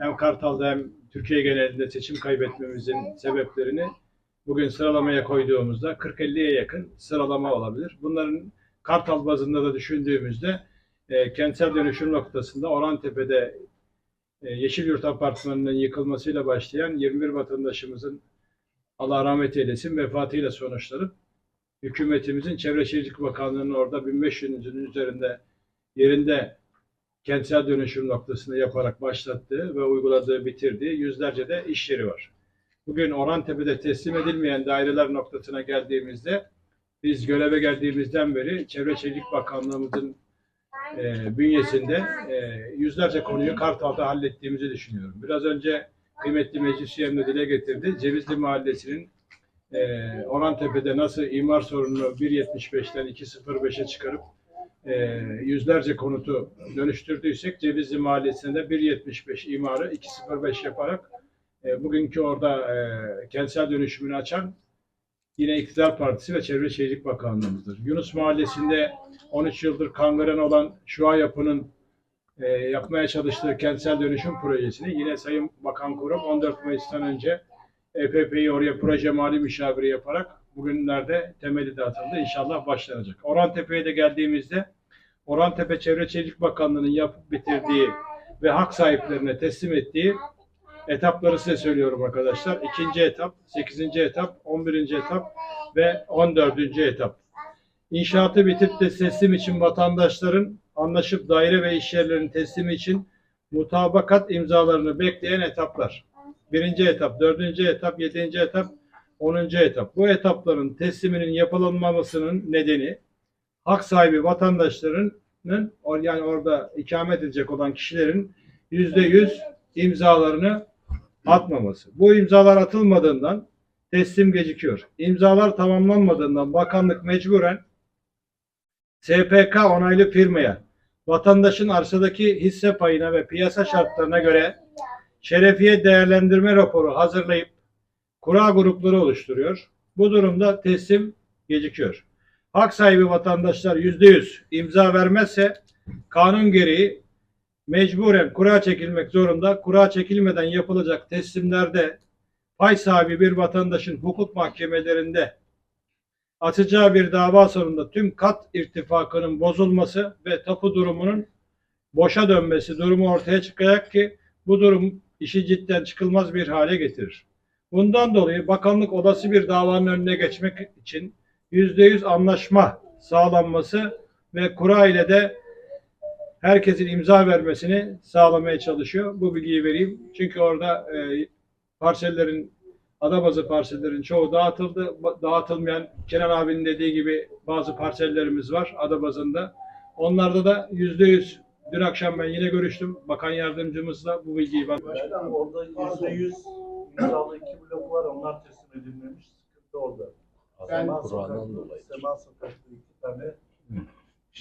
hem Kartal'da hem Türkiye genelinde seçim kaybetmemizin sebeplerini bugün sıralamaya koyduğumuzda 40-50'ye yakın sıralama olabilir. Bunların Kartal bazında da düşündüğümüzde e, kentsel dönüşüm noktasında Orhantepe'de e, Yeşilyurt Apartmanı'nın yıkılmasıyla başlayan 21 vatandaşımızın Allah rahmet eylesin vefatıyla sonuçlanıp hükümetimizin Çevre Şehircilik Bakanlığı'nın orada 1500'ün üzerinde yerinde kentsel dönüşüm noktasını yaparak başlattığı ve uyguladığı, bitirdiği yüzlerce de iş yeri var. Bugün Orhantepe'de teslim edilmeyen daireler noktasına geldiğimizde biz göreve geldiğimizden beri Çevre Şehircilik Bakanlığımızın e, bünyesinde e, yüzlerce konuyu Kartal'da hallettiğimizi düşünüyorum. Biraz önce kıymetli meclis üyemle dile getirdi. Cevizli Mahallesi'nin e, Orhantepe'de nasıl imar sorununu 1.75'ten 2.05'e çıkarıp e, yüzlerce konutu dönüştürdüysek Cevizli Mahallesi'nde 1.75 imarı 2.05 yaparak e, bugünkü orada e, kentsel dönüşümünü açan yine İktidar Partisi ve Çevre Şehircilik Bakanlığımızdır. Yunus Mahallesi'nde 13 yıldır kangren olan Şua Yapı'nın e, yapmaya çalıştığı kentsel dönüşüm projesini yine Sayın Bakan Kurum 14 Mayıs'tan önce EPP'yi oraya proje mali müşaviri yaparak bugünlerde temeli de atıldı. İnşallah başlanacak. Orhantepe'ye de geldiğimizde Orhantepe Çevre Şehircilik Bakanlığı'nın yapıp bitirdiği ve hak sahiplerine teslim ettiği etapları size söylüyorum arkadaşlar. İkinci etap, sekizinci etap, on birinci etap ve on dördüncü etap. İnşaatı bitip de teslim için vatandaşların anlaşıp daire ve iş yerlerinin teslimi için mutabakat imzalarını bekleyen etaplar. Birinci etap, dördüncü etap, yedinci etap, onuncu etap. Bu etapların tesliminin yapılanmamasının nedeni hak sahibi vatandaşlarının yani orada ikamet edecek olan kişilerin yüzde yüz imzalarını atmaması. Bu imzalar atılmadığından teslim gecikiyor. İmzalar tamamlanmadığından bakanlık mecburen SPK onaylı firmaya vatandaşın arsadaki hisse payına ve piyasa şartlarına göre şerefiye değerlendirme raporu hazırlayıp kura grupları oluşturuyor. Bu durumda teslim gecikiyor. Hak sahibi vatandaşlar yüzde yüz imza vermezse kanun gereği mecburen kura çekilmek zorunda. Kura çekilmeden yapılacak teslimlerde pay sahibi bir vatandaşın hukuk mahkemelerinde açacağı bir dava sonunda tüm kat irtifakının bozulması ve tapu durumunun boşa dönmesi durumu ortaya çıkacak ki bu durum işi cidden çıkılmaz bir hale getirir. Bundan dolayı bakanlık olası bir davanın önüne geçmek için yüzde yüz anlaşma sağlanması ve kura ile de herkesin imza vermesini sağlamaya çalışıyor. Bu bilgiyi vereyim. Çünkü orada e, parsellerin Adabazı parsellerin çoğu dağıtıldı. Dağıtılmayan Kenan abinin dediği gibi bazı parsellerimiz var Adabazı'nda. Onlarda da yüzde yüz dün akşam ben yine görüştüm. Bakan yardımcımızla bu bilgiyi Başkanım orada yüzde yüz imzalı iki blok var onlar teslim edilmemiş. Sıkıntı orada. Ben- Kur'an'dan dolayı. Sema Sokaklı iki tane.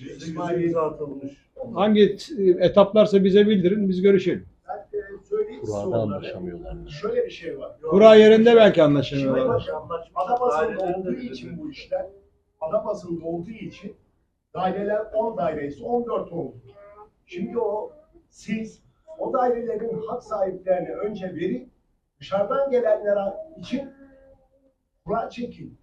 Yüzde yüz imza atılmış. hangi etaplarsa bize bildirin biz görüşelim. Ben e, söyleyeyim Kur'an'da sonları. anlaşamıyorlar. Şöyle bir şey var. Kura yerinde belki Şimdi anlaşamıyorlar. bakın, Dairelerin de olduğu için bu işler, Adapazarı'nda olduğu için daireler 10 daireyse 14 oldu. Şimdi o siz o dairelerin hak sahiplerine önce verin, dışarıdan gelenler için kura çekin.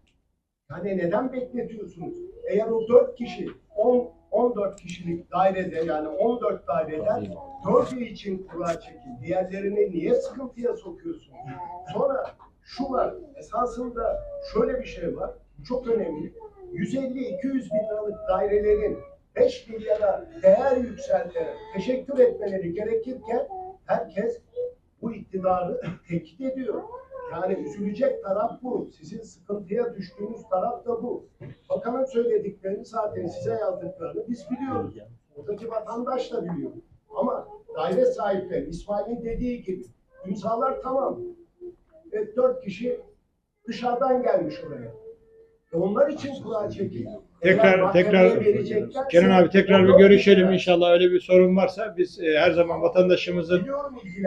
Yani neden bekletiyorsunuz? Eğer o 4 kişi 10 14 kişilik dairede yani 14 daireden dördü için kura çekin. Diğerlerini niye sıkıntıya sokuyorsunuz? Sonra şu var. Esasında şöyle bir şey var. Bu çok önemli. 150-200 bin liralık dairelerin 5 milyara değer yükselterek teşekkür etmeleri gerekirken herkes bu iktidarı tehdit ediyor. Yani üzülecek taraf bu. Sizin sıkıntıya düştüğünüz taraf da bu. Bakanın söylediklerini zaten size yazdıklarını biz biliyoruz. Oradaki vatandaş da biliyor. Ama daire sahipleri İsmail'in dediği gibi imzalar tamam. Ve dört kişi dışarıdan gelmiş oraya. E onlar için kura çekildi. Tekrar tekrar Kenan abi tekrar bir görüşelim inşallah öyle bir sorun varsa biz e, her zaman vatandaşımızın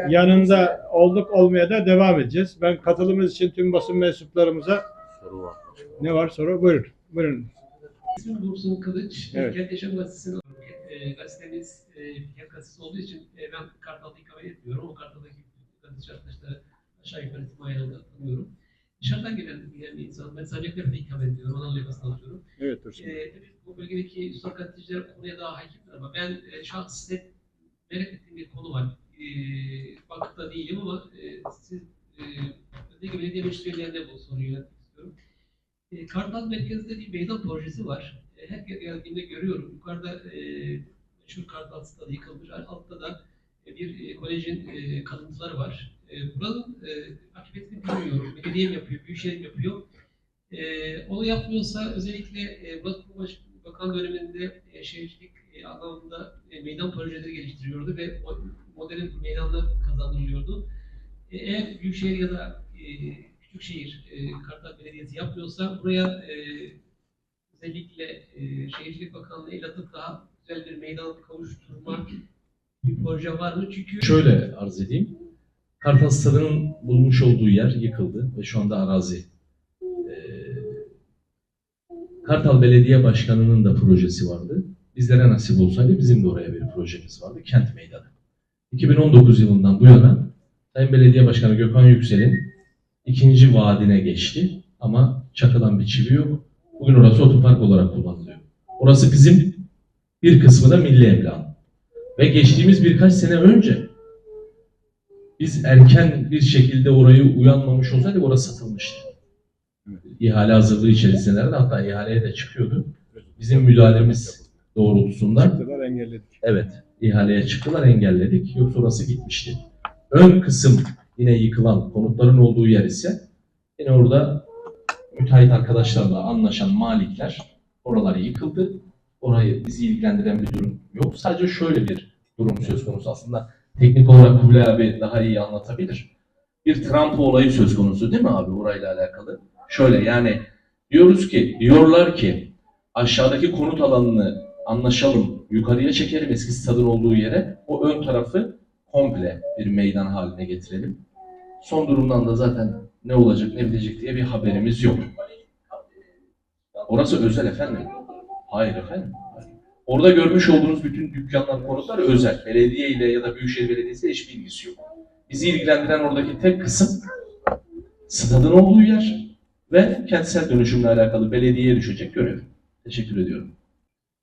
yanında olduk olmaya da devam edeceğiz. Ben katılımınız için tüm basın mensuplarımıza Soru var. ne var soru? Buyurun. Buyurun. İsmim Dursun Kılıç. Evet. Kent Yaşam Gazetesi'nin e, gazetemiz e, Kent Gazetesi olduğu için e, ben Kartal'da ikamet etmiyorum. O Kartal'daki meydanında tanıyorum. Dışarıdan gelen bir yani insan, ben sadece de ikamet ediyorum, Anadolu yakasını atıyorum. Ee, tabii bu bölgedeki üstad gazeteciler konuya daha hakimler ama ben e, şahsen merak ettiğim bir konu var. E, vakıfta değilim ama e, siz e, özellikle belediye meclislerinde bu soruyu yönetmek istiyorum. E, Kartal merkezde bir meydan projesi var. E, her geldiğimde görüyorum. Yukarıda e, meşhur Kartal stadı yıkılmış. Altta da e, bir e, kolejin e, kalıntıları var. E, buranın e, akıbetini bilmiyorum. Belediye mi yapıyor, Büyükşehir mi yapıyor? E, onu yapmıyorsa özellikle e, Bakan, Baş- Bakan döneminde e, şehircilik e, anlamında e, meydan projeleri geliştiriyordu ve modern meydanlar kazandırılıyordu. E, eğer Büyükşehir ya da e, Küçükşehir e, Kartal Belediyesi yapmıyorsa buraya e, özellikle e, Şehircilik Bakanlığı el atıp daha güzel bir meydan kavuşturma bir proje var mı? Çünkü Şöyle arz edeyim. Kartal Stadı'nın bulunmuş olduğu yer yıkıldı ve şu anda arazi. Kartal Belediye Başkanı'nın da projesi vardı. Bizlere nasip olsaydı bizim de oraya bir projemiz vardı. Kent Meydanı. 2019 yılından bu yana Sayın Belediye Başkanı Gökhan Yüksel'in ikinci vaadine geçti. Ama çakılan bir çivi yok. Bugün orası otopark olarak kullanılıyor. Orası bizim bir kısmı da milli emlak. Ve geçtiğimiz birkaç sene önce biz erken bir şekilde orayı uyanmamış olsaydı orası satılmıştı. İhale hazırlığı içerisindelerdi hatta ihaleye de çıkıyordu. Bizim müdahalemiz doğrultusunda Çıktılar engelledik. evet ihaleye çıktılar engelledik yoksa orası gitmişti. Ön kısım yine yıkılan konutların olduğu yer ise yine orada müteahhit arkadaşlarla anlaşan malikler oraları yıkıldı. Orayı bizi ilgilendiren bir durum yok. Sadece şöyle bir durum söz konusu aslında. Teknik olarak Kubilay abi daha iyi anlatabilir. Bir trampo olayı söz konusu değil mi abi orayla alakalı? Şöyle yani diyoruz ki, diyorlar ki aşağıdaki konut alanını anlaşalım, yukarıya çekelim eski stadın olduğu yere. O ön tarafı komple bir meydan haline getirelim. Son durumdan da zaten ne olacak ne bitecek diye bir haberimiz yok. Orası özel efendim. Hayır efendim. Orada görmüş olduğunuz bütün dükkanlar, konutlar özel. Belediye ile ya da Büyükşehir Belediyesi hiçbir ilgisi yok. Bizi ilgilendiren oradaki tek kısım stadın olduğu yer ve kentsel dönüşümle alakalı belediyeye düşecek görev. Teşekkür ediyorum.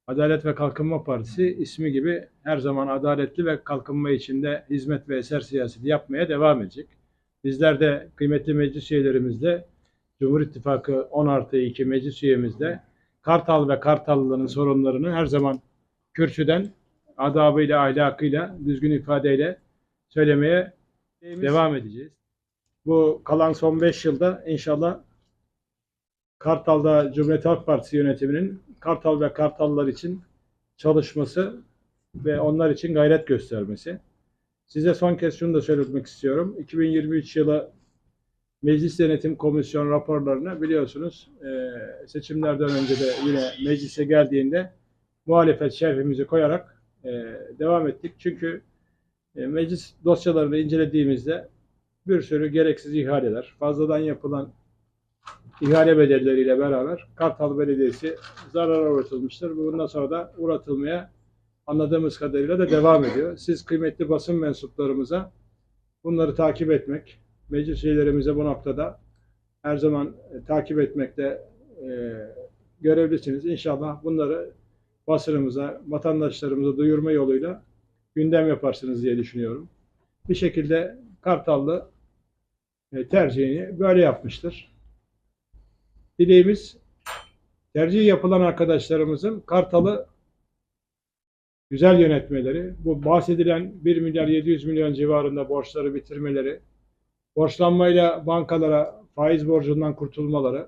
Adalet ve Kalkınma Partisi ismi gibi her zaman adaletli ve kalkınma içinde hizmet ve eser siyaseti yapmaya devam edecek. Bizler de kıymetli meclis üyelerimizle Cumhur İttifakı 10 artı 2 meclis üyemizle Kartal ve Kartallıların sorunlarını her zaman kürsüden adabıyla, ahlakıyla, düzgün ifadeyle söylemeye devam edeceğiz. Bu kalan son 5 yılda inşallah Kartal'da Cumhuriyet Halk Partisi yönetiminin Kartal ve Kartallar için çalışması ve onlar için gayret göstermesi. Size son kez şunu da söylemek istiyorum. 2023 yılı Meclis Denetim Komisyon raporlarını biliyorsunuz e, seçimlerden önce de yine meclise geldiğinde muhalefet şerhimizi koyarak e, devam ettik. Çünkü e, meclis dosyalarını incelediğimizde bir sürü gereksiz ihaleler, fazladan yapılan ihale bedelleriyle beraber Kartal Belediyesi zarara uğratılmıştır. Bundan sonra da uğratılmaya anladığımız kadarıyla da devam ediyor. Siz kıymetli basın mensuplarımıza bunları takip etmek, meclis üyelerimize bu noktada her zaman e, takip etmekte e, görevlisiniz. İnşallah bunları basınımıza, vatandaşlarımıza duyurma yoluyla gündem yaparsınız diye düşünüyorum. Bir şekilde Kartallı e, tercihini böyle yapmıştır. Dileğimiz tercih yapılan arkadaşlarımızın Kartal'ı güzel yönetmeleri, bu bahsedilen 1 milyar 700 milyon civarında borçları bitirmeleri, borçlanmayla bankalara faiz borcundan kurtulmaları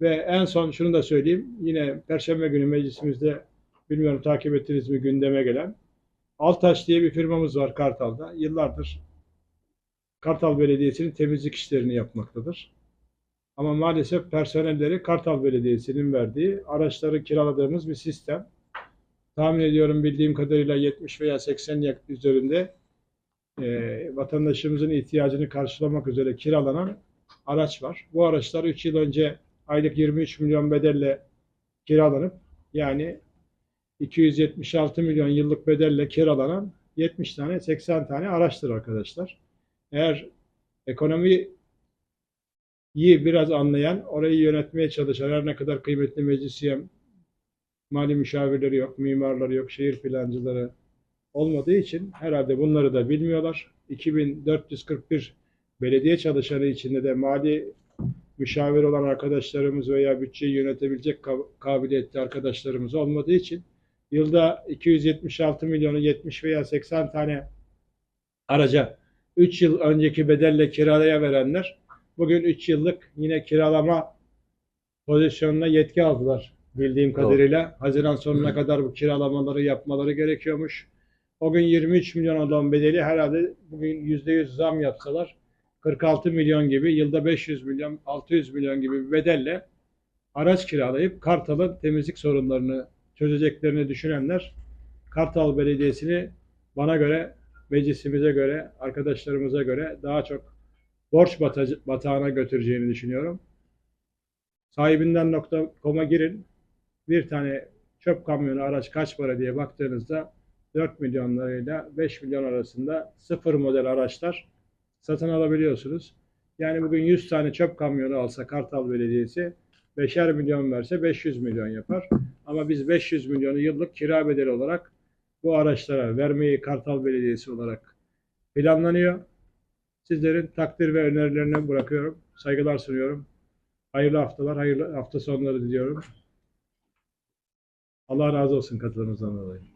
ve en son şunu da söyleyeyim, yine Perşembe günü meclisimizde bilmiyorum takip ettiniz mi gündeme gelen Altaş diye bir firmamız var Kartal'da. Yıllardır Kartal Belediyesi'nin temizlik işlerini yapmaktadır. Ama maalesef personelleri Kartal Belediyesi'nin verdiği araçları kiraladığımız bir sistem. Tahmin ediyorum bildiğim kadarıyla 70 veya 80 yakıt üzerinde e, vatandaşımızın ihtiyacını karşılamak üzere kiralanan araç var. Bu araçlar 3 yıl önce aylık 23 milyon bedelle kiralanıp yani 276 milyon yıllık bedelle kiralanan 70 tane 80 tane araçtır arkadaşlar. Eğer ekonomi iyi biraz anlayan, orayı yönetmeye çalışan her ne kadar kıymetli meclis üyem, mali müşavirleri yok, mimarları yok, şehir plancıları olmadığı için herhalde bunları da bilmiyorlar. 2441 belediye çalışanı içinde de mali müşavir olan arkadaşlarımız veya bütçeyi yönetebilecek ka- kabiliyetli arkadaşlarımız olmadığı için yılda 276 milyonu 70 veya 80 tane araca 3 yıl önceki bedelle kiraya verenler bugün 3 yıllık yine kiralama pozisyonuna yetki aldılar bildiğim Doğru. kadarıyla. Haziran sonuna kadar bu kiralamaları yapmaları gerekiyormuş. O gün 23 milyon olan bedeli herhalde bugün %100 zam yapsalar 46 milyon gibi yılda 500 milyon 600 milyon gibi bir bedelle araç kiralayıp Kartal'ın temizlik sorunlarını çözeceklerini düşünenler Kartal Belediyesi'ni bana göre meclisimize göre arkadaşlarımıza göre daha çok borç batacı- batağına götüreceğini düşünüyorum. Sahibinden.com'a girin. Bir tane çöp kamyonu araç kaç para diye baktığınızda 4 milyon lirayla 5 milyon arasında sıfır model araçlar satın alabiliyorsunuz. Yani bugün 100 tane çöp kamyonu alsa Kartal Belediyesi 5'er milyon verse 500 milyon yapar. Ama biz 500 milyonu yıllık kira bedeli olarak bu araçlara vermeyi Kartal Belediyesi olarak planlanıyor. Sizlerin takdir ve önerilerini bırakıyorum. Saygılar sunuyorum. Hayırlı haftalar, hayırlı hafta sonları diliyorum. Allah razı olsun katılımınızdan dolayı.